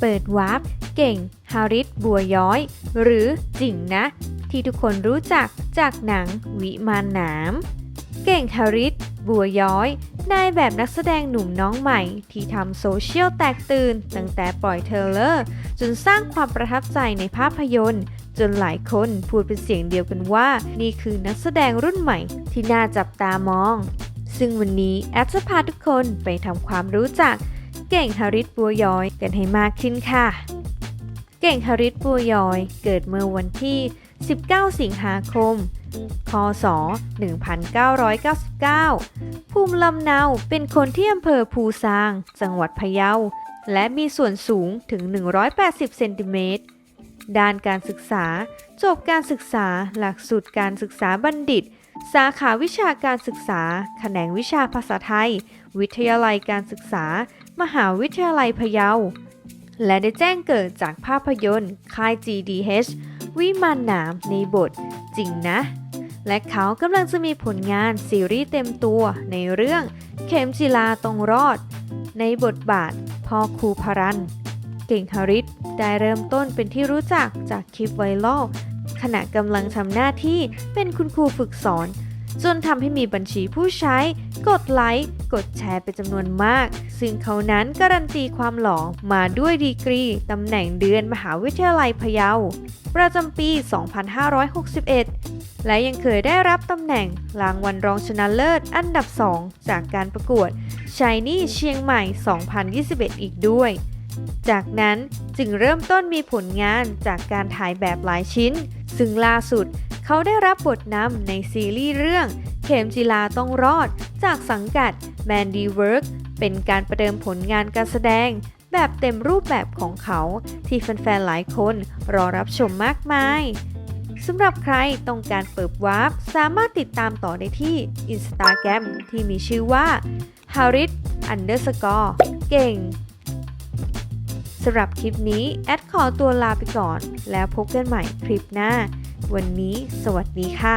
เปิดวาร์ปเก่ง ฮาริสบัวย้อย หรือจิงนะ ที่ทุกคนรู้จักจากหนังวิมานหนาม เก่งฮาริสบัวย้อย นายแบบนักแสดงหนุ่มน้องใหม่ ที่ทำโซเชียลแตกตื่น ตั้งแต่ปล่อยเทเลอร์ จนสร้างความประทับใจในภาพยนตร์ จนหลายคนพูดเป็นเสียงเดียวกันว่า นี่คือนักแสดงรุ่นใหม่ที่น่าจับตามอง ซึ่งวันนี้แอดจะพาทุกคนไปทำความรู้จัก เก่งฮาริสบัวย้อยกันให้มากขึ้นค่ะ เก่งฮาริสบัวย้อย เกิดเมื่อวันที่ 19 สิงหาคม คศ 1999 ภูมิลำเนาเป็นคนที่อำเภอภูซาง จังหวัดพะเยา และมีส่วนสูงถึง 180 เซนติเมตร ด้านการศึกษา จบการศึกษา หลักสูตรการศึกษาบัณฑิต สาขาวิชาการศึกษา แขนงวิชาภาษาไทย วิทยาลัยการศึกษา มหาวิทยาลัยพะเยา และได้แจ้งเกิดจากภาพยนตร์ ค่าย GDH วิมานหนามในบท จริงนะ และเขากำลังจะมีผลงานซีรีส์เต็มตัวในเรื่อง เข็มจิลาตรงรอด ในบทบาทพ่อครูพรัน เก่งฮาริสได้เริ่มต้นเป็นที่รู้จักจากคลิปไวรัลขณะกำลังทำหน้าที่เป็นคุณครูฝึกสอน จนทำให้มีบัญชีผู้ใช้ กดไลค์ กดแชร์เป็นจำนวนมาก ซึ่งเขานั้นการันตีความหล่อมาด้วยดีกรีตำแหน่งเดือนมหาวิทยาลัยพะเยา ประจำปี 2561 และยังเคยได้รับตำแหน่งรางวัลรองชนะเลิศอันดับ 2 จากการประกวด Shiny เชียงใหม่ 2021 อีกด้วย จากนั้นจึงเริ่มต้นมีผลงานจากการถ่ายแบบหลายชิ้น ซึ่งล่าสุดเขาได้รับบทนำในซีรีส์เรื่อง เข็มจิลาต้องรอด จากสังกัด Mandy Work เป็นการประเดิมผลงานการแสดง แบบเต็มรูปแบบของเขา ที่แฟนๆหลายคนรอรับชมมากมายสำหรับใครต้องการเปิดวาร์ปสามารถติดตามต่อได้ที่ Instagram ที่มีชื่อว่า harit underscore เก่งำหรับคลิปนี้ แอดขอตัวลาไปก่อน แล้วพบกันใหม่คลิปหน้า วันนี้สวัสดีค่ะ